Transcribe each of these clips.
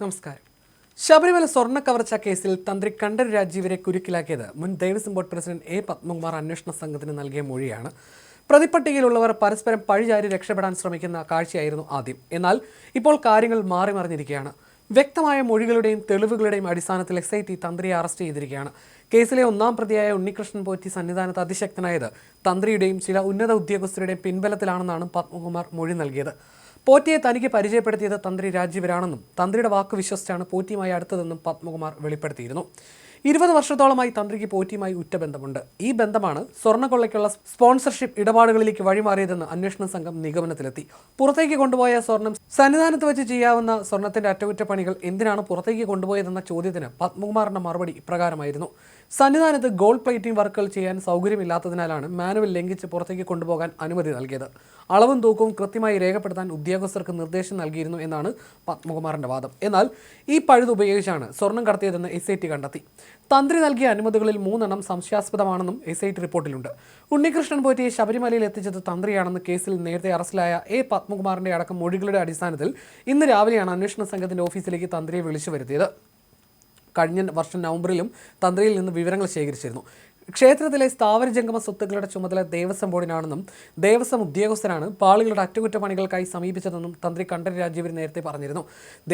നമസ്കാരം. ശബരിമല സ്വർണ കവർച്ച കേസിൽ തന്ത്രി കണ്ഠര് രാജീവരെ കുരുക്കിലാക്കിയത്. മുൻ Devaswom board president A Padmakumar അന്വേഷണ സംഘത്തിന് നൽകിയ മൊഴിയാണ്. പ്രതിപ്പട്ടികയിലുള്ളവർ പരസ്പരം പഴിചാരി രക്ഷപ്പെടാൻ ശ്രമിക്കുന്ന കാഴ്ചയായിരുന്നു ആദ്യം. എന്നാൽ ഇപ്പോൾ കാര്യങ്ങൾ മാറി മറിഞ്ഞിരിക്കുകയാണ്. വ്യക്തമായ മൊഴികളുടെയും തെളിവുകളുടെയും അടിസ്ഥാനത്തിൽ എസ് ഐ ടി തന്ത്രിയെ അറസ്റ്റ് ചെയ്തിരിക്കുകയാണ്. കേസിലെ ഒന്നാം പ്രതിയായ ഉണ്ണികൃഷ്ണൻ പോറ്റി സന്നിധാനത്ത് അതിശക്തനായത് തന്ത്രിയുടെയും ചില ഉന്നത ഉദ്യോഗസ്ഥരുടെയും പിൻബലത്തിലാണെന്നാണ് പത്മകുമാർ മൊഴി നൽകിയത്. പോറ്റിയെ തനിക്ക് പരിചയപ്പെടുത്തിയത് തന്ത്രി രാജീവരാണെന്നും തന്ത്രിയുടെ വാക്ക് വിശ്വസിച്ചാണ് പോറ്റിയുമായി അടുത്തതെന്നും പത്മകുമാർ വെളിപ്പെടുത്തിയിരുന്നു. ഇരുപത് വർഷത്തോളമായി തന്ത്രിക്ക് പോറ്റിയുമായി ഉറ്റ ബന്ധമുണ്ട് ഈ ബന്ധമാണ് സ്വർണക്കൊള്ളയ്ക്കുള്ള സ്പോൺസർഷിപ്പ് ഇടപാടുകളിലേക്ക് വഴിമാറിയതെന്ന് അന്വേഷണ സംഘം നിഗമനത്തിലെത്തി. പുറത്തേക്ക് കൊണ്ടുപോയ സ്വർണം സന്നിധാനത്ത് വെച്ച് ചെയ്യാവുന്ന സ്വർണത്തിന്റെ അറ്റകുറ്റപ്പണികൾ എന്തിനാണ് പുറത്തേക്ക് കൊണ്ടുപോയതെന്ന ചോദ്യത്തിന് പത്മകുമാറിന്റെ മറുപടി ഇപ്രകാരമായിരുന്നു. സന്നിധാനത്ത് ഗോൾഡ് പ്ലേറ്റിംഗ് വർക്കുകൾ ചെയ്യാൻ സൗകര്യമില്ലാത്തതിനാലാണ് മാനുവൽ ലംഘിച്ച് പുറത്തേക്ക് കൊണ്ടുപോകാൻ അനുമതി നൽകിയത്. അളവും തൂക്കവും കൃത്യമായി രേഖപ്പെടുത്താൻ ഉദ്യോഗസ്ഥർക്ക് നിർദ്ദേശം നൽകിയിരുന്നു എന്നാണ് പത്മകുമാറിന്റെ വാദം. എന്നാൽ ഈ പഴുത് ഉപയോഗിച്ചാണ് സ്വർണം കടത്തിയതെന്ന് എസ് കണ്ടെത്തി. തന്ത്രി നൽകിയ അനുമതികളിൽ മൂന്നെണ്ണം സംശയാസ്പദമാണെന്നും എസ് ഐ ടി റിപ്പോർട്ടിലുണ്ട്. ഉണ്ണികൃഷ്ണൻ പോറ്റിയെ ശബരിമലയിൽ എത്തിച്ചത് തന്ത്രിയാണെന്ന് കേസിൽ നേരത്തെ അറസ്റ്റിലായ എ പത്മകുമാറിന്റെ അടക്കം മൊഴികളുടെ അടിസ്ഥാനത്തിൽ ഇന്ന് രാവിലെയാണ് അന്വേഷണ സംഘത്തിന്റെ ഓഫീസിലേക്ക് തന്ത്രിയെ വിളിച്ചു വരുത്തിയത്. കഴിഞ്ഞ വർഷം നവംബറിലും തന്ത്രിയിൽ നിന്ന് വിവരങ്ങൾ ശേഖരിച്ചിരുന്നു. ക്ഷേത്രത്തിലെ സ്ഥാവര ജംഗമ സ്വത്തുക്കളുടെ ചുമതല ദേവസ്വം ബോർഡിനാണെന്നും ദേവസ്വം ഉദ്യോഗസ്ഥരാണ് പാളികളുടെ അറ്റകുറ്റപ്പണികൾക്കായി സമീപിച്ചതെന്നും തന്ത്രി കണ്ഠര് രാജീവർ നേരത്തെ പറഞ്ഞിരുന്നു.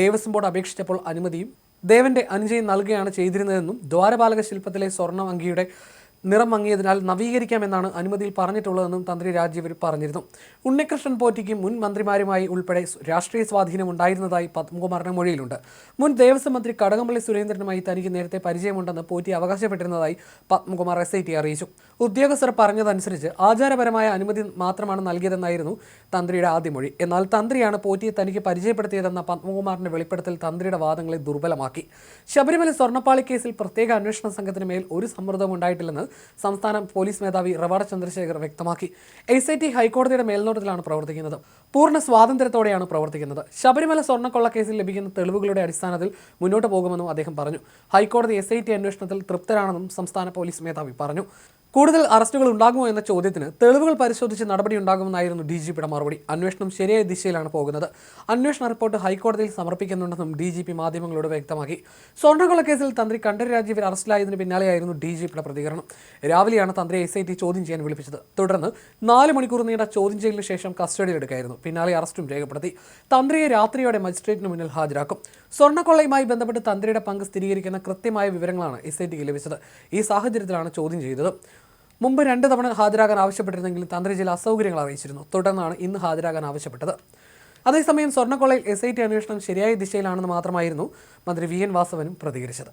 ദേവസ്വം ബോർഡ് അപേക്ഷിച്ചപ്പോൾ അനുമതിയും ദേവന്റെ അനുജയം നൽകുകയാണ് ചെയ്തിരുന്നതെന്നും ദ്വാരപാലക ശില്പത്തിലെ സ്വർണ അങ്കിയുടെ നിറം മങ്ങിയതിനാൽ നവീകരിക്കാമെന്നാണ് അനുമതിയിൽ പറഞ്ഞിട്ടുള്ളതെന്നും തന്ത്രി രാജീവർ പറഞ്ഞിരുന്നു. ഉണ്ണികൃഷ്ണൻ പോറ്റിക്ക് മുൻ മന്ത്രിമാരുമായി ഉൾപ്പെടെ രാഷ്ട്രീയ സ്വാധീനം ഉണ്ടായിരുന്നതായി പത്മകുമാറിന്റെ മൊഴിയിലുണ്ട്. മുൻ ദേവസ്വം മന്ത്രി കടകംപള്ളി സുരേന്ദ്രനുമായി തനിക്ക് നേരത്തെ പരിചയമുണ്ടെന്ന് പോറ്റി അവകാശപ്പെട്ടിരുന്നതായി പത്മകുമാർ എസ് ഐ ടി അറിയിച്ചു. ഉദ്യോഗസ്ഥർ പറഞ്ഞതനുസരിച്ച് ആചാരപരമായ അനുമതി മാത്രമാണ് നൽകിയതെന്നായിരുന്നു തന്ത്രിയുടെ ആദ്യ മൊഴി. എന്നാൽ തന്ത്രിയാണ് പോറ്റിയെ തനിക്ക് പരിചയപ്പെടുത്തിയതെന്ന പത്മകുമാറിന്റെ വെളിപ്പെടുത്തൽ തന്ത്രിയുടെ വാദങ്ങളെ ദുർബലമാക്കി. ശബരിമല സ്വർണപ്പാളി കേസിൽ പ്രത്യേക അന്വേഷണ സംഘത്തിന് മേൽ ഒരു സമ്മർദ്ദവും ഉണ്ടായിട്ടില്ലെന്ന് സംസ്ഥാന പോലീസ് മേധാവി റവാഡ ചന്ദ്രശേഖർ വ്യക്തമാക്കി. എസ് ഐ ടി ഹൈക്കോടതിയുടെ മേൽനോട്ടത്തിലാണ് പ്രവർത്തിക്കുന്നത്. പൂർണ സ്വാതന്ത്ര്യത്തോടെയാണ് പ്രവർത്തിക്കുന്നത്. ശബരിമല സ്വർണക്കൊള്ള കേസിൽ ലഭിക്കുന്ന തെളിവുകളുടെ അടിസ്ഥാനത്തിൽ മുന്നോട്ട് പോകുമെന്നും അദ്ദേഹം പറഞ്ഞു. ഹൈക്കോടതി എസ് ഐ ടി അന്വേഷണത്തിൽ തൃപ്തരാണെന്നും സംസ്ഥാന പോലീസ് മേധാവി പറഞ്ഞു. കൂടുതൽ അറസ്റ്റുകൾ ഉണ്ടാകുമോ എന്ന ചോദ്യത്തിന് തെളിവുകൾ പരിശോധിച്ച് നടപടി ഉണ്ടാകുമെന്നായിരുന്നു ഡി ജി പിയുടെ മറുപടി. അന്വേഷണം ശരിയായ ദിശയിലാണ് പോകുന്നത്. അന്വേഷണ റിപ്പോർട്ട് ഹൈക്കോടതിയിൽ സമർപ്പിക്കുന്നുണ്ടെന്നും ഡി ജി പി മാധ്യമങ്ങളോട് വ്യക്തമാക്കി. സ്വർണക്കൊള്ള കേസിൽ തന്ത്രി കണ്ഠര് രാജീവർ അറസ്റ്റിലായതിന് പിന്നാലെയായിരുന്നു ഡി ജി പിയുടെ പ്രതികരണം. രാവിലെയാണ് തന്ത്രി എസ് ഐ ടി ചോദ്യം ചെയ്യാൻ വിളിപ്പിച്ചത്. തുടർന്ന് നാല് മണിക്കൂർ നീണ്ട ചോദ്യം ചെയ്യലിന് ശേഷം കസ്റ്റഡിയിലെടുക്കായിരുന്നു പിന്നാലെ അറസ്റ്റും രേഖപ്പെടുത്തി. തന്ത്രിയെ രാത്രിയോടെ മജിസ്ട്രേറ്റിന് മുന്നിൽ ഹാജരാക്കും. സ്വർണക്കൊള്ളയുമായി ബന്ധപ്പെട്ട് തന്ത്രിയുടെ പങ്ക് സ്ഥിരീകരിക്കുന്ന കൃത്യമായ വിവരങ്ങളാണ് എസ് ഐ ടിക്ക് ലഭിച്ചത്. ഈ സാഹചര്യത്തിലാണ് ചോദ്യം ചെയ്തത്. മുമ്പ് രണ്ട് തവണ ഹാജരാകാൻ ആവശ്യപ്പെട്ടിരുന്നെങ്കിലും തന്ത്രി ചില അസൗകര്യങ്ങൾ അറിയിച്ചിരുന്നു. തുടർന്നാണ് ഇന്ന് ഹാജരാകാൻ ആവശ്യപ്പെട്ടത്. അതേസമയം സ്വർണക്കൊള്ളയിൽ എസ് ഐ ടി അന്വേഷണം ശരിയായ ദിശയിലാണെന്ന് മാത്രമായിരുന്നു മന്ത്രി വി എൻ വാസവനും പ്രതികരിച്ചത്.